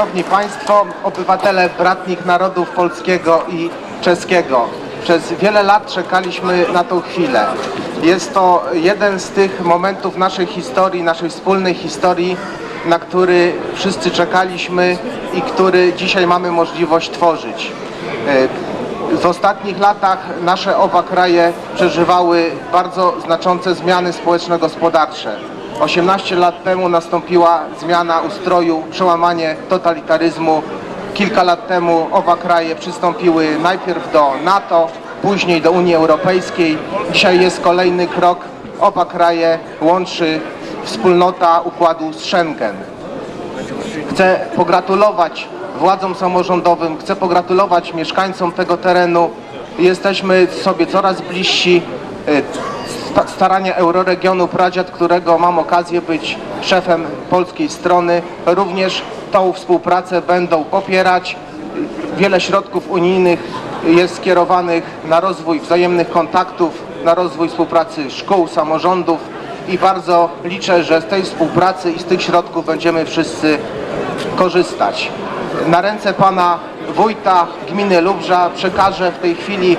Szanowni Państwo, obywatele bratnich narodów polskiego i czeskiego. Przez wiele lat czekaliśmy na tą chwilę. Jest to jeden z tych momentów naszej historii, naszej wspólnej historii, na który wszyscy czekaliśmy i który dzisiaj mamy możliwość tworzyć. E, W ostatnich latach nasze oba kraje przeżywały bardzo znaczące zmiany społeczno-gospodarcze. 18 lat temu nastąpiła zmiana ustroju, przełamanie totalitaryzmu. Kilka lat temu oba kraje przystąpiły najpierw do NATO, później do Unii Europejskiej. Dzisiaj jest kolejny krok. Oba kraje łączy wspólnota układu z Schengen. Chcę pogratulować władzom samorządowym, chcę pogratulować mieszkańcom tego terenu. Jesteśmy sobie coraz bliżsi y, sta- starania Euroregionu Pradziad, którego mam okazję być szefem polskiej strony. Również tą współpracę będą popierać. Wiele środków unijnych jest skierowanych na rozwój wzajemnych kontaktów, na rozwój współpracy szkół, samorządów i bardzo liczę, że z tej współpracy i z tych środków będziemy wszyscy korzystać. Na ręce pana wójta gminy Lubrza przekażę w tej chwili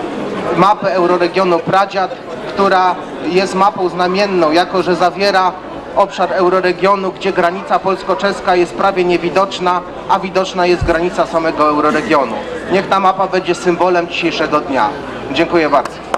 mapę euroregionu Pradziad, która jest mapą znamienną, jako że zawiera obszar euroregionu, gdzie granica polsko-czeska jest prawie niewidoczna, a widoczna jest granica samego euroregionu. Niech ta mapa będzie symbolem dzisiejszego dnia. Dziękuję bardzo.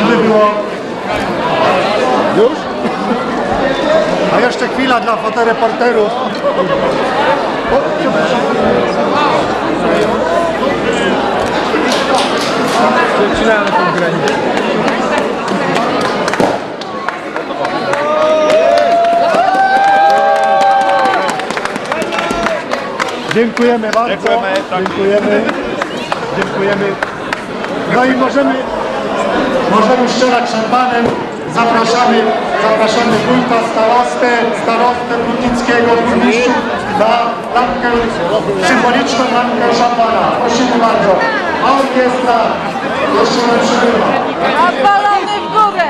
Żeby było... Już? A jeszcze chwila dla fotoreporterów. Zaczynamy tą granicę. Dziękujemy bardzo. Dziękujemy, tak. Dziękujemy. Dziękujemy. No i możemy, możemy strzelać szampanem. Zapraszamy, zapraszamy wójta, starostę, starostę Brudnickiego, burmistrzów na lampkę, symboliczną lampkę szampana. Prosimy bardzo. A orkiestra jeszcze nie przybywa. Odpalony w górę!